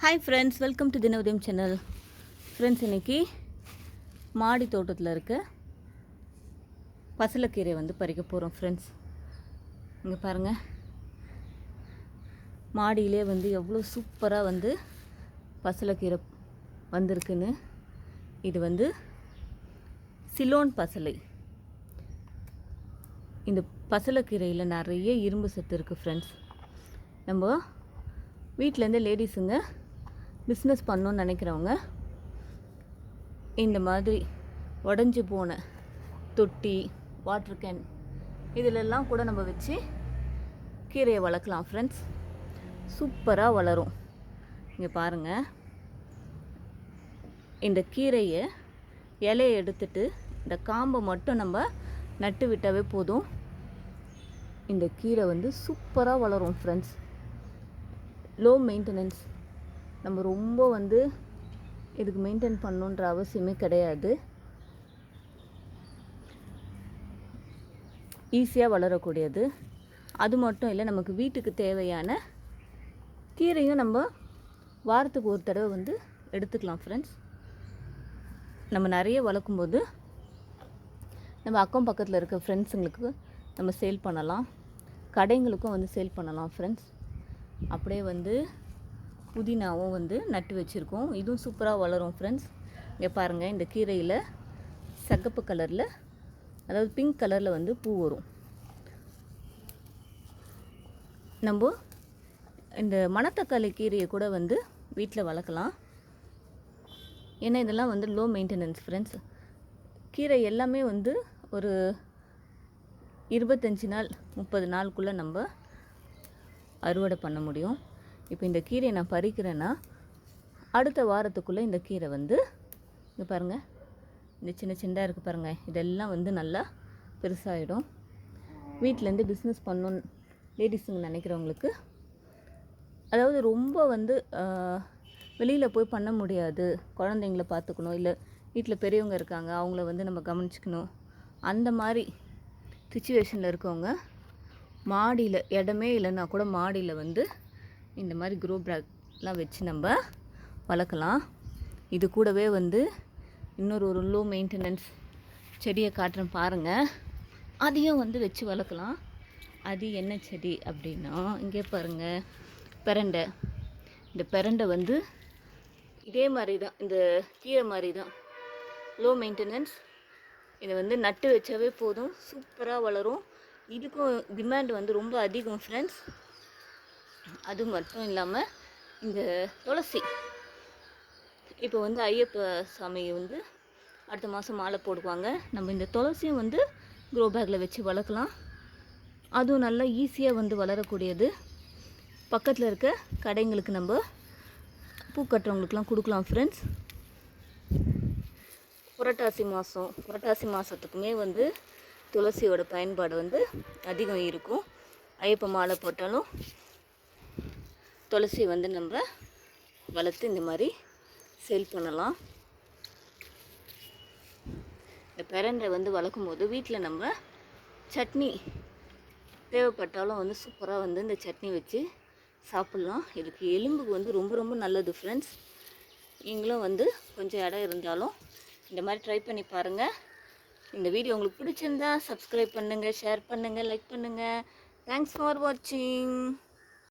Hi friends welcome to Dinodayam channel friends இன்னைக்கு மாடி தோட்டத்தில் இருக்க பசலக்கீரை வந்து பறிக்க போகிறோம் ஃப்ரெண்ட்ஸ் இங்கே பாருங்கள் மாடியிலே வந்து எவ்வளோ சூப்பராக வந்து பசலைக்கீரை வந்திருக்குன்னு. இது வந்து சிலோன் பசலை. இந்த பசலக்கீரையில் நிறைய இரும்பு சத்து இருக்குது ஃப்ரெண்ட்ஸ் நம்ம வீட்டிலேருந்து லேடிஸுங்க பிஸ்னஸ் பண்ணணும்னு நினைக்கிறவங்க இந்த மாதிரி உடஞ்சி போன தொட்டி வாட்டர் கேன் இதிலெல்லாம் கூட நம்ம வச்சு கீரையை வளர்க்கலாம் ஃப்ரெண்ட்ஸ் சூப்பராக வளரும். இங்கே பாருங்கள் இந்த கீரையை இலையை எடுத்துட்டு இந்த காம்பை மட்டும் நம்ம நட்டு விட்டாவே போதும். இந்த கீரை வந்து சூப்பராக வளரும் ஃப்ரெண்ட்ஸ் லோ மெயின்டெனன்ஸ் நம்ம ரொம்ப வந்து இதுக்கு மெயின்டைன் பண்ணணுன்ற அவசியமே கிடையாது. ஈஸியாக வளரக்கூடியது. அது மட்டும் இல்லை நமக்கு வீட்டுக்கு தேவையான கீரையும் நம்ம வாரத்துக்கு ஒரு தடவை வந்து எடுத்துக்கலாம் ஃப்ரெண்ட்ஸ் நம்ம நிறைய வளர்க்கும்போது நம்ம அக்கம் பக்கத்தில் இருக்க ஃப்ரெண்ட்ஸுங்களுக்கு நம்ம சேல் பண்ணலாம். கடைங்களுக்கும் வந்து சேல் பண்ணலாம் ஃப்ரெண்ட்ஸ் அப்படியே வந்து புதினாவும் வந்து நட்டு வச்சுருக்கோம். இதுவும் சூப்பராக வளரும் ஃப்ரெண்ட்ஸ் இங்கே பாருங்கள் இந்த கீரையில் சகப்பு கலரில் அதாவது பிங்க் கலரில் வந்து பூ வரும். நம்ம இந்த மணத்தக்காளி கீரையை கூட வந்து வீட்டில் வளர்க்கலாம். ஏன்னா இதெல்லாம் வந்து லோ மெயின்டெனன்ஸ் ஃப்ரெண்ட்ஸ் கீரை எல்லாமே வந்து ஒரு இருபத்தஞ்சி நாள் முப்பது நாளுக்குள்ளே நம்ம அறுவடை பண்ண முடியும். இப்போ இந்த கீரையை நான் பறிக்கிறேன்னா அடுத்த வாரத்துக்குள்ளே இந்த கீரை வந்து இங்கே பாருங்கள் இந்த சின்ன சின்னதாக இருக்குது பாருங்கள் இதெல்லாம் வந்து நல்லா பெருசாகிடும் வீட்டிலேருந்து பிஸ்னஸ் பண்ணணும் லேடிஸுங்க நினைக்கிறவங்களுக்கு. அதாவது ரொம்ப வந்து வெளியில் போய் பண்ண முடியாது. குழந்தைங்கள பார்த்துக்கணும் இல்லை வீட்டில் பெரியவங்க இருக்காங்க அவங்கள வந்து நம்ம கவனிச்சிக்கணும். அந்த மாதிரி சுச்சுவேஷனில் இருக்கவங்க மாடியில் இடமே இல்லைன்னா கூட மாடியில் வந்து இந்த மாதிரி க்ரோ பேக்லாம் வச்சு நம்ம வளர்க்கலாம். இது கூடவே வந்து இன்னொரு ஒரு லோ மெயின்டெனன்ஸ் செடியை காட்டுறேன் பாருங்கள் அதையும் வந்து வச்சு வளர்க்கலாம். அது என்ன செடி அப்படின்னா இங்கே பாருங்கள் பெரண்டை. இந்த பெரண்டை வந்து இதே மாதிரி தான் இந்த கீரை மாதிரி தான் லோ மெயின்டெனன்ஸ் இதை வந்து நட்டு வச்சாவே போதும். சூப்பராக வளரும். இதுக்கும் டிமாண்ட் வந்து ரொம்ப அதிகம் ஃப்ரெண்ட்ஸ் அது மட்டும் இல்லாமல் இந்த துளசி. இப்போ வந்து ஐயப்ப சாமி வந்து அடுத்த மாதம் மாலை போடுவாங்க. நம்ம இந்த துளசியும் வந்து க்ரோ பேக்கில் வச்சு வளர்க்கலாம். அதுவும் நல்லா ஈஸியாக வந்து வளரக்கூடியது. பக்கத்தில் இருக்க கடைங்களுக்கு நம்ம பூ கட்டுறவங்களுக்குலாம் கொடுக்கலாம் ஃப்ரெண்ட்ஸ் புரட்டாசி மாதம் புரட்டாசி மாதத்துக்குமே வந்து துளசியோட பயன்பாடு வந்து அதிகம் இருக்கும். ஐயப்ப மாலை போட்டாலும் துளசி வந்து நம்ம வளர்த்து இந்த மாதிரி சேல் பண்ணலாம். இந்த பெரண்டை வந்து வளர்க்கும் போது வீட்டில் நம்ம சட்னி தேவைப்பட்டாலும் வந்து சூப்பராக வந்து இந்த சட்னி வச்சு சாப்பிட்லாம். இதுக்கு எலும்புக்கு வந்து ரொம்ப ரொம்ப நல்லது ஃப்ரெண்ட்ஸ் நீங்களும் வந்து கொஞ்சம் இடம் இருந்தாலும் இந்த மாதிரி ட்ரை பண்ணி பாருங்கள் இந்த வீடியோ உங்களுக்கு பிடிச்சிருந்தா சப்ஸ்கிரைப் பண்ணுங்கள் ஷேர் பண்ணுங்கள் லைக் பண்ணுங்கள் தேங்க்ஸ் ஃபார் வாட்சிங்